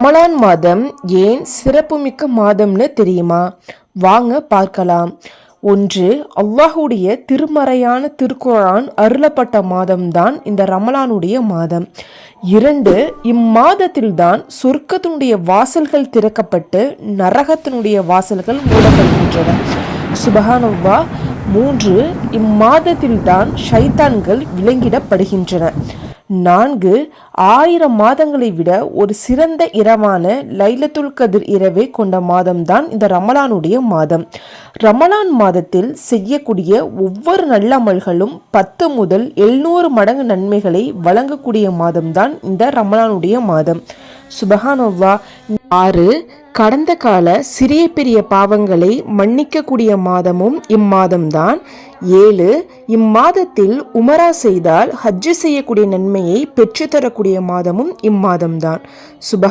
ரமலான் மாதம் ஏன் சிறப்புமிக்க மாதம்னு தெரியுமா? வாங்க பார்க்கலாம். ஒன்று அல்லாஹுடைய திருமறையான திருக்குறான் அருளப்பட்ட மாதம்தான் இந்த ரமலானுடைய மாதம். இரண்டு இம்மாதத்தில்தான் சொர்க்கத்தினுடைய வாசல்கள் திறக்கப்பட்டு நரகத்தினுடைய வாசல்கள் மூடப்படுகின்றன. சுபகானவ்வா மூன்று இம்மாதத்தில்தான் ஷைத்தான்கள் விலங்கிடப்படுகின்றன. நான்கு ஆயிரம் மாதங்களை விட ஒரு சிறந்த இரவான லைலத்துல் கதிர் இரவை கொண்ட மாதம்தான் இந்த ரமலானுடைய மாதம். ரமலான் மாதத்தில் செய்யக்கூடிய ஒவ்வொரு நல்ல அமல்களும் பத்து முதல் எழுநூறு மடங்கு நன்மைகளை வழங்கக்கூடிய மாதம்தான் இந்த ரமலானுடைய மாதம். சுபஹானோவா ஆறு கடந்த கால சிறிய பெரிய பாவங்களை மன்னிக்கக்கூடிய மாதமும் இம்மாதம்தான். ஏழு இம்மாதத்தில் உமரா செய்தால் ஹஜ்ஜு செய்யக்கூடிய நன்மையை பெற்றுத்தரக்கூடிய மாதமும் இம்மாதம்தான். சுப